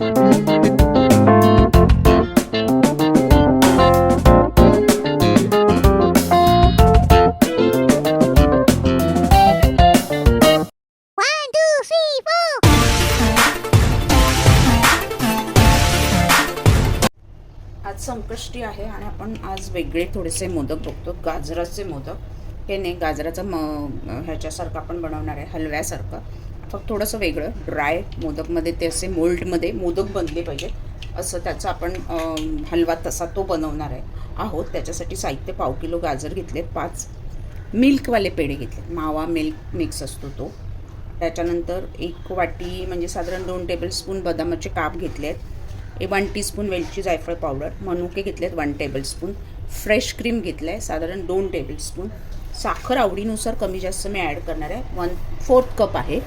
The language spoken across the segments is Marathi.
आज संकष्टी आहे आणि आपण आज वेगळे थोडेसे मोदक बघतो. गाजराचे मोदक. हे नाही गाजराचं म ह्याच्यासारखं आपण बनवणार आहे हलव्यासारखं. फक्त थोडंसं वेगळं. ड्राय मोदकमध्ये ते असे मोल्डमध्ये मोदक बनले पाहिजेत. असं त्याचा आपण हलवा तसा तो बनवणार आहे. आहोत त्याच्यासाठी साहित्य पाव किलो गाजर घेतले पाच मिल्कवाले पेढे घेतले मावा मिल्क मिक्स असतो तो. त्याच्यानंतर एक वाटी म्हणजे साधारण दोन टेबलस्पून बदामाचे काप घेतले आहेत वन टीस्पून वेलची जायफळ पावडर मनुके घेतलेत वन टेबलस्पून फ्रेश क्रीम घेतलं आहे साधारण दोन टेबलस्पून साखर आवडीनुसार कमी जास्त मी ॲड करणार आहे. वन फोर्थ कप आहे.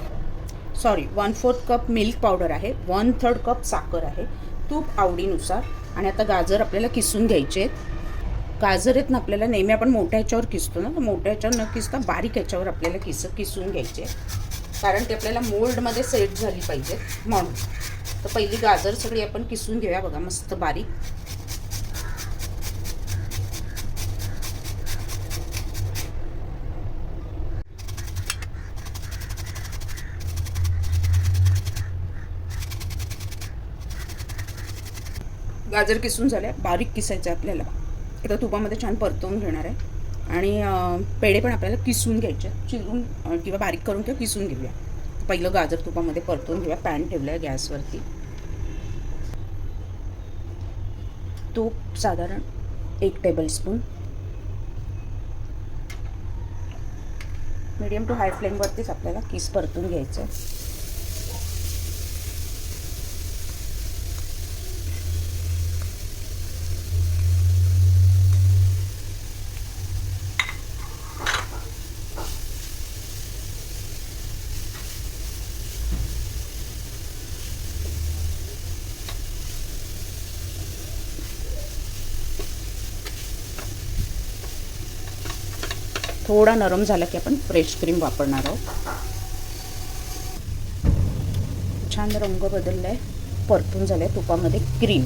Sorry one fourth cup milk powder आहे वन थर्ड कप साखर आहे तूप आवडीनुसार. आणि आता गाजर आपल्याला किसून घ्यायचे आहेत. गाजर आहेत ना आपल्याला नेहमी आपण मोठ्या ह्याच्यावर किसतो ना तर मोठ्या ह्याच्यावर न किसता बारीक ह्याच्यावर आपल्याला किस किसून घ्यायचे कारण ते आपल्याला मोल्डमध्ये सेट झाली पाहिजेत म्हणून. तर पहिली गाजर सगळी आपण किसून घेऊया बघा मस्त बारीक. गाजर किसून झाल्या बारीक किसायचं आहे आपल्याला. आता तुपामध्ये छान परतवून घेणार आहे. आणि पेढे पण आपल्याला किसून घ्यायचे चिरून किंवा बारीक करून किंवा किसून घेऊया. पहिलं गाजर तुपामध्ये परतवून घेऊया पॅन ठेवलं आहे गॅसवरती. तूप साधारण एक टेबलस्पून मीडियम टू हाय फ्लेमवरतीच आपल्याला किस परतून घ्यायचं आहे थोडा नरम झाला की आपण फ्रेश क्रीम वापरणार आहोत. छान रंग बदललाय. परतून आहे तुपामध्ये क्रीम.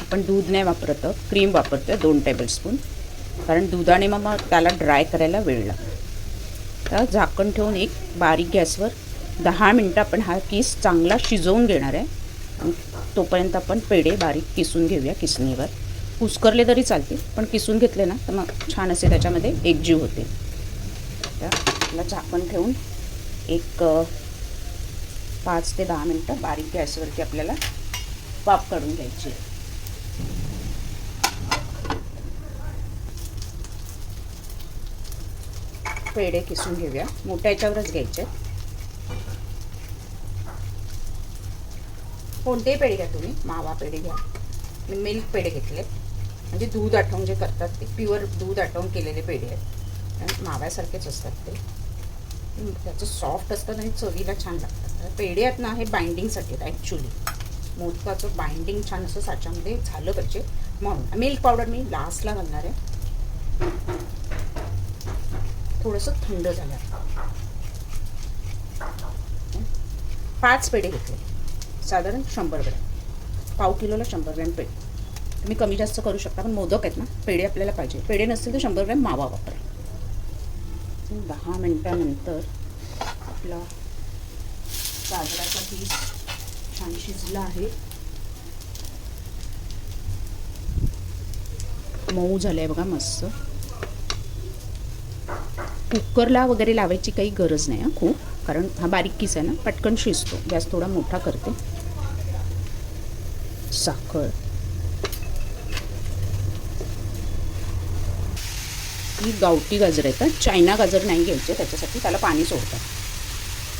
आपण दूध नाही वापरत क्रीम वापरतोय दोन टेबलस्पून कारण दुधाने मग मग त्याला ड्राय करायला वेळ लागतो. तर झाकण ठेवून एक बारीक गॅसवर दहा मिनटं आपण हा किस चांगला शिजवून घेणार आहे. तोपर्यंत आपण पेढे बारीक किसून घेऊया किसणीवर. कुसकरले तरी चालतील पण किसून घेतले ना तर मग छान असे त्याच्यामध्ये एकजीव होते त्याला झाकण ठेवून एक पाच ते दहा मिनटं बारीक गॅसवरती आपल्याला वाफ काढून घ्यायची आहे. पेढे किसून घेऊया. मोठ्या याच्यावरच घ्यायचे कोणतेही पेढे घ्या तुम्ही. मावा पेढे घ्या. मी मिल्क पेढे घेतले. म्हणजे दूध आठवून जे करतात ते प्युअर दूध आठवून केलेले पेढे आहेत. आणि माव्यासारखेच असतात ते. त्याचं सॉफ्ट असतात आणि चवीला छान लागतात. पेढे आहेत ना हे बाइंडिंगसाठी आहेत ॲक्च्युली मोदकाचं बाइंडिंग छान असं साच्यामध्ये झालं पाहिजे. म्हणून मिल्क पावडर मी लास्टला घालणार आहे. थोडंसं थंड झालं पाच पेढे घेतले. साधारण शंभर ग्रॅम. पाव किलोला शंभर ग्रॅम पेढे. तुम्ही कमी जास्त करू शकता पण मोदक आहेत ना पेढे आपल्याला पाहिजे. पेढे नसतील तर शंभर ग्रॅम मावा वापरा. दहा मिनटानंतर आपला गाजराचा पीस छान शिजला आहे. मऊ झालं आहे बघा मस्त. कुकरला वगैरे लावायची काही गरज नाही हां खूप. कारण हा बारीक किस आहे ना पटकन शिजतो. गॅस थोडा मोठा करते. साखर ही गावठी गाजर आहेत चायना गाजर नाही घ्यायचे त्याच्यासाठी त्याला पाणी सोडतात.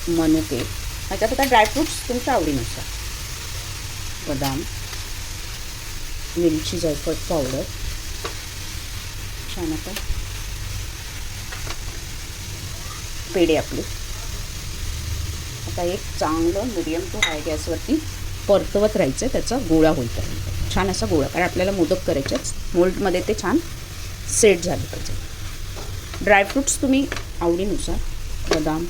मनुके. ह्याच्यात आता ड्रायफ्रुट्स तुमच्या आवडीनुसार. बदाम वेलची जायफळ पावडर. छान आता पेढे आपले. आता एक चांगलं मिडियम टू हाय गॅसवरती परतवत राहायचं त्याचा गोळा होईपर्यंत. छान असा गोळा कारण आपल्याला मोदक करायचेच. मोल्डमध्ये ते छान सेट झाले पाहिजे. ड्रायफ्रूट्स तुम्ही आवडीनुसार बदाम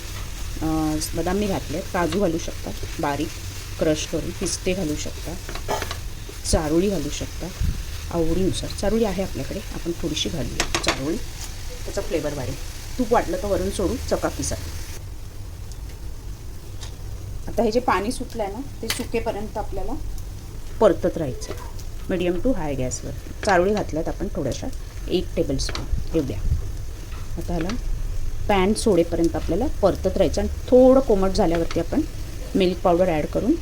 बदाम मी घातले काजू घालू शकता बारीक क्रश करून पिस्ते घालू शकता चारोळी घालू शकता आवडीनुसार. चारोळी आहे आपल्याकडे आपण थोडीशी घालूया. चारोळी त्याचा फ्लेवर वाढेल. तूप वाटलं तर वरून सोडून चकाकीसाठी आता हे जे पाणी सुटलं आहे ना ते सुकेपर्यंत आपल्याला परतत राहायचं. मिडियम टू हाय गॅसवर चारोळी घातल्यात आपण थोड्याशा. एक टेबलस्पून एवढ्या. आता ह्याला पॅन सोडेपर्यंत आपल्याला परतत राहायचं आणि थोडं कोमट झाल्यावरती आपण मिल्क पावडर ॲड करून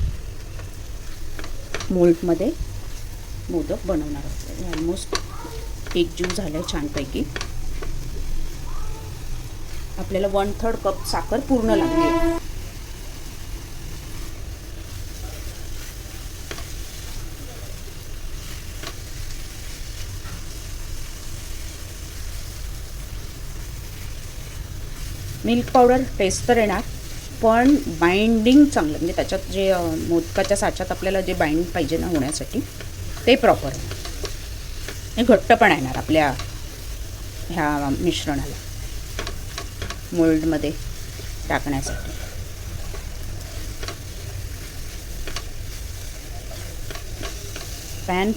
मोल्टमध्ये मोदक बनवणार आहोत. ऑलमोस्ट एक जीव झाला आहे छानपैकी. आपल्याला वन थर्ड कप साखर पूर्ण लागली मिल्क पावडर टेस्ट तर येणार पण बाइंडिंग चांगलं म्हणजे त्याच्यात जे मोदकाच्या साच्यात आपल्याला जे बाइंड पाहिजे ना होण्यासाठी ते प्रॉपर आहे. घट्ट घट्टपणा येणार आपल्या ह्या मिश्रणाला मोल्डमध्ये टाकण्यासाठी. पॅन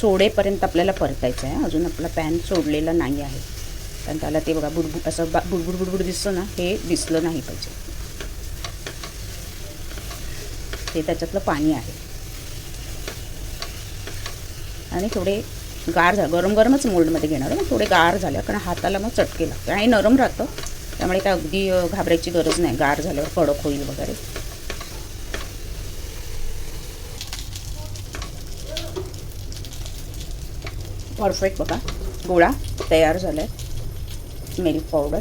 सोडेपर्यंत आपल्याला परतायचं आहे अजून आपला पॅन सोडलेला नाही आहे. कारण त्याला ते बघा बुडबुड असं बा बुडबुड बुडबुड दिसतं ना हे दिसलं नाही पाहिजे. ते त्याच्यातलं पाणी आहे. आणि थोडे गार झालं गरम गरमच मोल्डमध्ये घेणार मग थोडे गार झाले कारण हाताला मग चटके लागते आणि नरम राहतं त्यामुळे काय अगदी घाबरायची गरज नाही गार झाल्यावर कडक होईल वगैरे. परफेक्ट बघा. गोळा तयार झाला आहे मिल्क पावडर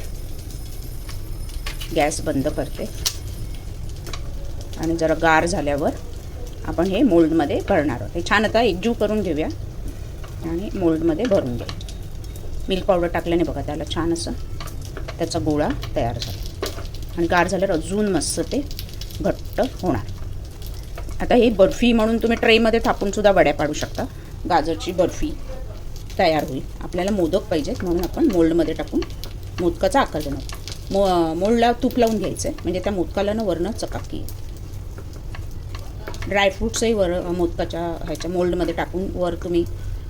गॅस बंद करते. आणि जरा गार झाल्यावर आपण हे मोल्डमध्ये भरणार आहोत. हे छान आता एकजीव करून घेऊया. आणि मोल्डमध्ये भरून घेऊ. मिल्क पावडर टाकल्याने बघा त्याला छान असं त्याचा गोळा तयार झाला. आणि गार झाल्यावर अजून मस्त ते घट्ट होणार. आता हे बर्फी म्हणून तुम्ही ट्रेमध्ये थापूनसुद्धा वड्या पाडू शकता. गाजरची बर्फी तयार होईल. आपल्याला मोदक पाहिजेत म्हणून आपण मोल्डमध्ये टाकून मोदकाचा आकार देणार. मो मोल्डला तूप लावून घ्यायचं आहे. म्हणजे त्या मोदकाला ना वरनं चकाकी येईल ड्रायफ्रूट्सही वर मोदकाच्या ह्याच्या मोल्डमध्ये टाकून वर तुम्ही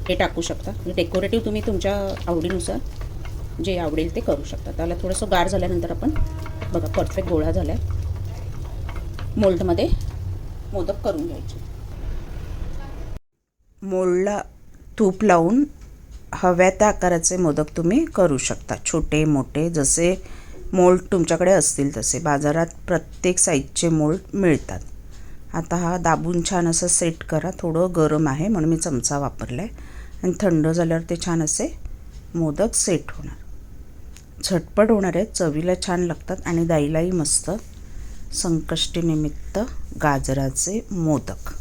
हे टाकू शकता. म्हणजे डेकोरेटिव्ह तुम्ही तुमच्या आवडीनुसार जे आवडेल ते करू शकता. त्याला थोडंसं गार झाल्यानंतर आपण बघा परफेक्ट गोळा झाला आहे मोल्डमध्ये मोदक करून घ्यायचे. मोल्डला तूप लावून हव्या त्या आकाराचे मोदक तुम्ही करू शकता. छोटे मोठे जसे मोल्ड तुमच्याकडे असतील तसे. बाजारात प्रत्येक साईजचे मोल्ड मिळतात. आता हा दाबून छान असं सेट करा. थोडं गरम आहे म्हणून मी चमचा वापरला आहे आणि थंड झाल्यावर ते छान असे मोदक सेट होणार. झटपट होणार आहेत. चवीला छान लागतात आणि दाईलाही मस्त संकष्टीनिमित्त गाजराचे मोदक.